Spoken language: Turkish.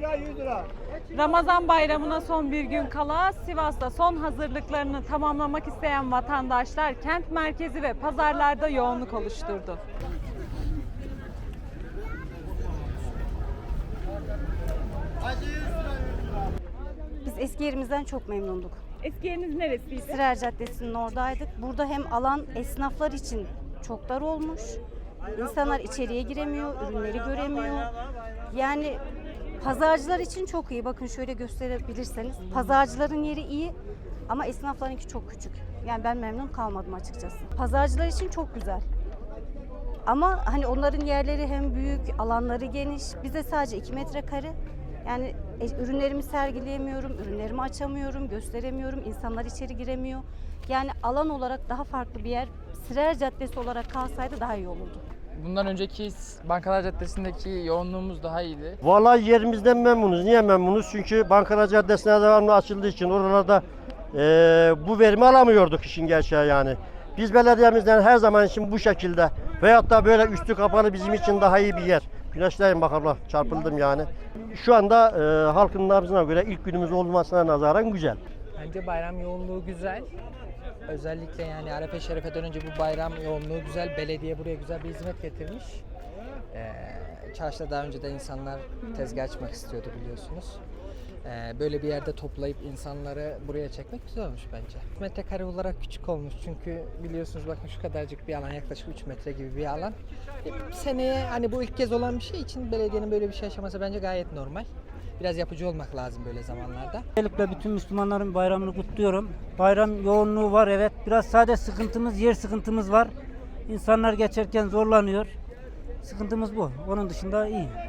lira 100 lira. Ramazan bayramına son bir gün kala Sivas'ta son hazırlıklarını tamamlamak isteyen vatandaşlar kent merkezi ve pazarlarda yoğunluk oluşturdu. Biz eski yerimizden çok memnunduk. Eski yeriniz neresiydi? Sırar Caddesi'nin oradaydık. Burada hem alan esnaflar için çok dar olmuş. İnsanlar içeriye giremiyor, ürünleri göremiyor. Yani pazarcılar için çok iyi. Bakın şöyle gösterebilirseniz. Pazarcıların yeri iyi ama esnaflarınki çok küçük. Yani ben memnun kalmadım açıkçası. Pazarcılar için çok güzel. Ama hani onların yerleri hem büyük, alanları geniş. Bize sadece 2 metrekare. Yani e, ürünlerimi sergileyemiyorum, ürünlerimi açamıyorum, gösteremiyorum, insanlar içeri giremiyor. Yani alan olarak daha farklı bir yer, Sirer Caddesi olarak kalsaydı daha iyi olurdu. Bundan önceki Bankalar Caddesi'ndeki yoğunluğumuz daha iyiydi. Vallahi yerimizden memnunuz. Niye memnunuz? Çünkü Bankalar Caddesi'ne devamlı açıldığı için oralarda eee, bu verimi alamıyorduk işin gerçeği yani. Biz belediyemizden her zaman için bu şekilde veyahut da böyle üstü kapalı bizim için daha iyi bir yer. Güneşleyin bak abla çarpıldım yani. Şu anda eee, halkın nabzına göre ilk günümüz olmasına nazaran güzel. Bence bayram yoğunluğu güzel. Özellikle yani Arefe Şerife'den önce bu bayram yoğunluğu güzel. Belediye buraya güzel bir hizmet getirmiş. Ee, çarşıda daha önce de insanlar tezgah açmak istiyordu biliyorsunuz. Ee, böyle bir yerde toplayıp insanları buraya çekmek güzel olmuş bence. Metrekare olarak küçük olmuş çünkü biliyorsunuz bakın şu kadarcık bir alan yaklaşık 3 metre gibi bir alan. E, seneye hani bu ilk kez olan bir şey için belediyenin böyle bir şey yaşaması bence gayet normal. Biraz yapıcı olmak lazım böyle zamanlarda. Özellikle bütün Müslümanların bayramını kutluyorum. Bayram yoğunluğu var evet. Biraz sade sıkıntımız, yer sıkıntımız var. İnsanlar geçerken zorlanıyor. Sıkıntımız bu. Onun dışında iyi.